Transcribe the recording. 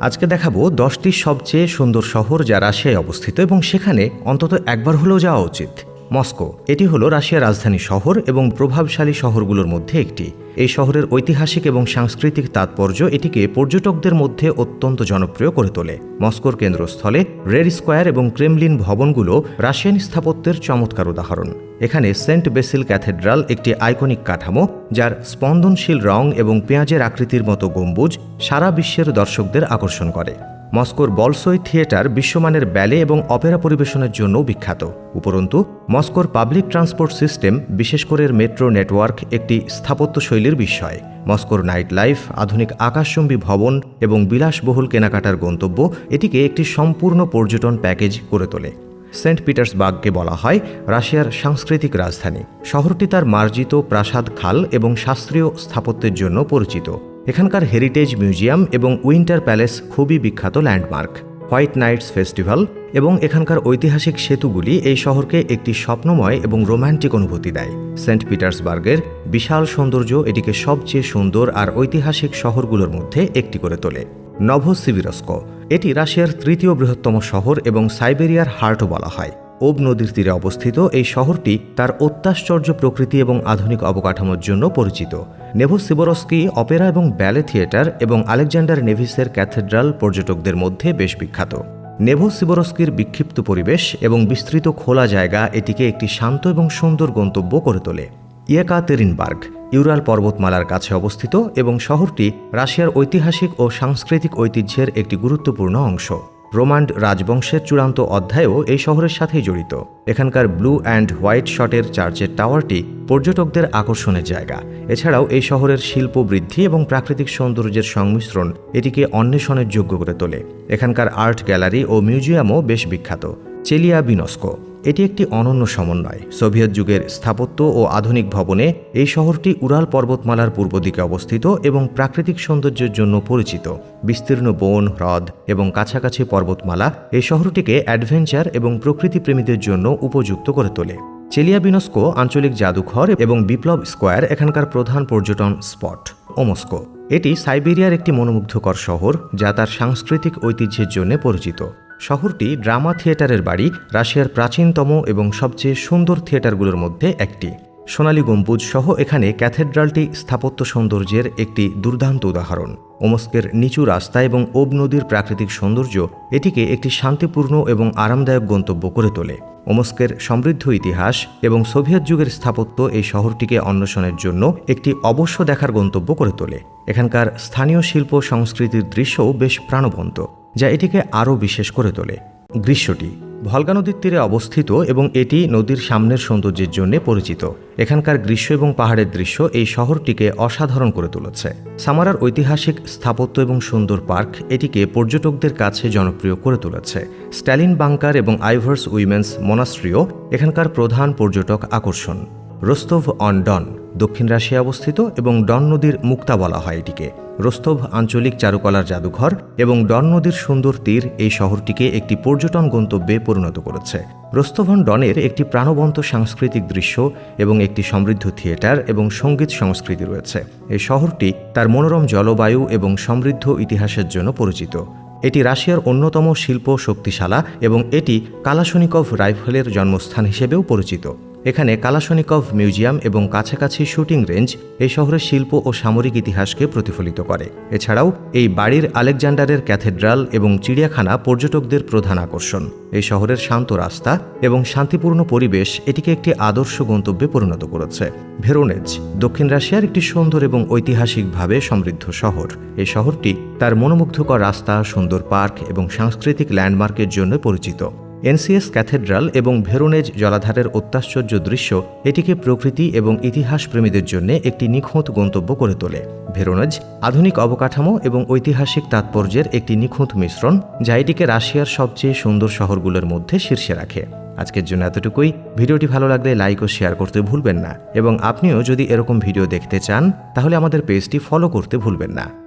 আজকে দেখাবো দশটি সবচেয়ে সুন্দর শহর যা রাশিয়ায় অবস্থিত এবং সেখানে অন্তত একবার হলেও যাওয়া উচিত। মস্কো, এটি হলো রাশিয়ার রাজধানী শহর এবং প্রভাবশালী শহরগুলোর মধ্যে একটি। এই শহরের ঐতিহাসিক এবং সাংস্কৃতিক তাৎপর্য এটিকে পর্যটকদের মধ্যে অত্যন্ত জনপ্রিয় করে তোলে। মস্কোর কেন্দ্রস্থলে রেড স্কোয়ার এবং ক্রেমলিন ভবনগুলো রাশিয়ান স্থাপত্যের চমৎকার উদাহরণ। এখানে সেন্ট বেসিল ক্যাথেড্রাল একটি আইকনিক কাঠামো, যার স্পন্দনশীল রং এবং পেঁয়াজের আকৃতির মতো গম্বুজ সারা বিশ্বের দর্শকদের আকর্ষণ করে। মস্কোর বলসই থিয়েটার বিশ্বমানের ব্যালে এবং অপেরা পরিবেশনের জন্য বিখ্যাত। উপরন্তু, মস্কোর পাবলিক ট্রান্সপোর্ট সিস্টেম, বিশেষ করে মেট্রো নেটওয়ার্ক, একটি স্থাপত্য শৈলীর বিষয়। মস্কোর নাইট লাইফ আধুনিক আকাশচুম্বী ভবন এবং বিলাসবহুল কেনাকাটার গন্তব্য এটিকে একটি সম্পূর্ণ পর্যটন প্যাকেজ করে তোলে। সেন্ট পিটার্সবার্গকে বলা হয় রাশিয়ার সাংস্কৃতিক রাজধানী। শহরটি তার মার্জিত প্রাসাদ খাল এবং শাস্ত্রীয় স্থাপত্যের জন্য পরিচিত। এখানকার হেরিটেজ মিউজিয়াম এবং উইন্টার প্যালেস খুবই বিখ্যাত ল্যান্ডমার্ক, হোয়াইট নাইটস ফেস্টিভ্যাল এবং এখানকার ঐতিহাসিক সেতুগুলি এই শহরকে একটি স্বপ্নময় এবং রোম্যান্টিক অনুভূতি দেয়। সেন্ট পিটার্সবার্গের বিশাল সৌন্দর্য এটিকে সবচেয়ে সুন্দর আর ঐতিহাসিক শহরগুলোর মধ্যে একটি করে তোলে। নভোসিভিরস্ক এটি রাশিয়ার তৃতীয় বৃহত্তম শহর এবং সাইবেরিয়ার হার্টও বলা হয়। ওব নদীর তীরে অবস্থিত এই শহরটি তার অত্যাশ্চর্য প্রকৃতি এবং আধুনিক অবকাঠামোর জন্য পরিচিত। নেভোসিবরস্কি অপেরা এবং ব্যালে থিয়েটার এবং আলেকজান্ডার নেভিসের ক্যাথেড্রাল পর্যটকদের মধ্যে বেশ বিখ্যাত। নেভোসিবরস্কির বিক্ষিপ্ত পরিবেশ এবং বিস্তৃত খোলা জায়গা এটিকে একটি শান্ত এবং সুন্দর গন্তব্য করে তোলে। ইয়েকাতেরিনবার্গ, ইউরাল পর্বতমালার কাছে অবস্থিত এবং শহরটি রাশিয়ার ঐতিহাসিক ও সাংস্কৃতিক ঐতিহ্যের একটি গুরুত্বপূর্ণ অংশ। রোমান্ড রাজবংশের চূড়ান্ত অধ্যায়ও এই শহরের সাথেই জড়িত। এখানকার ব্লু অ্যান্ড হোয়াইট শটের চার্চের টাওয়ারটি পর্যটকদের আকর্ষণের জায়গা। এছাড়াও এই শহরের শিল্প বৃদ্ধি এবং প্রাকৃতিক সৌন্দর্যের সংমিশ্রণ এটিকে অন্বেষণের যোগ্য করে তোলে। এখানকার আর্ট গ্যালারি ও মিউজিয়ামও বেশ বিখ্যাত। চেলিয়া বিনস্কো এটি একটি অনন্য সমন্বয়। সোভিয়েত যুগের স্থাপত্য ও আধুনিক ভবনে এই শহরটি উরাল পর্বতমালার পূর্ব দিকে অবস্থিত এবং প্রাকৃতিক সৌন্দর্যের জন্য পরিচিত। বিস্তীর্ণ বন, হ্রদ এবং কাছাকাছি পর্বতমালা এই শহরটিকে অ্যাডভেঞ্চার এবং প্রকৃতিপ্রেমীদের জন্য উপযুক্ত করে তোলে। চেলিয়াবিনস্কো আঞ্চলিক জাদুঘর এবং বিপ্লব স্কোয়ার এখানকার প্রধান পর্যটন স্পট, ওমস্কো। এটি সাইবেরিয়ার একটি মনোমুগ্ধকর শহর যা তার সাংস্কৃতিক ঐতিহ্যের জন্য পরিচিত। শহরটি ড্রামা থিয়েটারের বাড়ি, রাশিয়ার প্রাচীনতম এবং সবচেয়ে সুন্দর থিয়েটারগুলোর মধ্যে একটি। সোনালী গম্বুজ সহ এখানে ক্যাথেড্রালটি স্থাপত্য সৌন্দর্যের একটি দুর্দান্ত উদাহরণ। ওমস্কের নিচু রাস্তা এবং ওব নদীর প্রাকৃতিক সৌন্দর্য এটিকে একটি শান্তিপূর্ণ এবং আরামদায়ক গন্তব্য করে তোলে। ওমস্কের সমৃদ্ধ ইতিহাস এবং সোভিয়েত যুগের স্থাপত্য এই শহরটিকে অন্বেষণের জন্য একটি অবশ্য দেখার গন্তব্য করে তোলে। এখানকার স্থানীয় শিল্প সংস্কৃতির দৃশ্যও বেশ প্রাণবন্ত। যা এটিকে আরও বিশেষ করে তোলে। গ্রীষ্মটি ভলগা নদীর তীরে অবস্থিত এবং এটি নদীর সামনের সৌন্দর্যের জন্য পরিচিত। এখানকার গ্রীষ্ম এবং পাহাড়ের দৃশ্য এই শহরটিকে অসাধারণ করে তুলেছে। সামারার ঐতিহাসিক স্থাপত্য এবং সুন্দর পার্ক এটিকে পর্যটকদের কাছে জনপ্রিয় করে তুলেছে। স্ট্যালিন বাংকার এবং আইভার্স উইমেন্স মনাস্ট্রিও এখানকার প্রধান পর্যটক আকর্ষণ। রোস্তভ অন ডন দক্ষিণ রাশিয়া অবস্থিত এবং ডন নদীর মুক্তা বলা হয় এটিকে। রোস্তভ আঞ্চলিক চারুকলার জাদুঘর এবং ডন নদীর সুন্দর তীর এই শহরটিকে একটি পর্যটন গন্তব্যে পরিণত করেছে। রোস্তভন ডনের একটি প্রাণবন্ত সাংস্কৃতিক দৃশ্য এবং একটি সমৃদ্ধ থিয়েটার এবং সংগীত সংস্কৃতি রয়েছে। এই শহরটি তার মনোরম জলবায়ু এবং সমৃদ্ধ ইতিহাসের জন্য পরিচিত। এটি রাশিয়ার অন্যতম শিল্প শক্তিশালা এবং এটি কালাশনিকভ রাইফেলের জন্মস্থান হিসেবেও পরিচিত। এখানে কালাশনিকভ মিউজিয়াম এবং কাছাকাছি শুটিং রেঞ্জ এই শহরের শিল্প ও সামরিক ইতিহাসকে প্রতিফলিত করে। এছাড়াও এই বাড়ির আলেকজান্ডারের ক্যাথেড্রাল এবং চিড়িয়াখানা পর্যটকদের প্রধান আকর্ষণ। এই শহরের শান্ত রাস্তা এবং শান্তিপূর্ণ পরিবেশ এটিকে একটি আদর্শ গন্তব্যে পরিণত করেছে। ভেরোনেজ, দক্ষিণ রাশিয়ার একটি সুন্দর এবং ঐতিহাসিকভাবে সমৃদ্ধ শহর। এই শহরটি তার মনোমুগ্ধকর রাস্তা, সুন্দর পার্ক এবং সাংস্কৃতিক ল্যান্ডমার্কের জন্য পরিচিত। এনসিএস ক্যাথেড্রাল এবং ভেরোনেজ জলাধারের অত্যাশ্চর্য দৃশ্য এটিকে প্রকৃতি এবং ইতিহাস প্রেমীদের জন্য একটি নিখুঁত গন্তব্য করে তোলে। ভেরোনেজ, আধুনিক অবকাঠামো এবং ঐতিহাসিক তাৎপর্যের একটি নিখুঁত মিশ্রণ যা এটিকে রাশিয়ার সবচেয়ে সুন্দর শহরগুলোর মধ্যে শীর্ষে রাখে। আজকের জন্য এতটুকুই। ভিডিওটি ভালো লাগলে লাইক ও শেয়ার করতে ভুলবেন না এবং আপনিও যদি এরকম ভিডিও দেখতে চান, তাহলে আমাদের পেজটি ফলো করতে ভুলবেন না।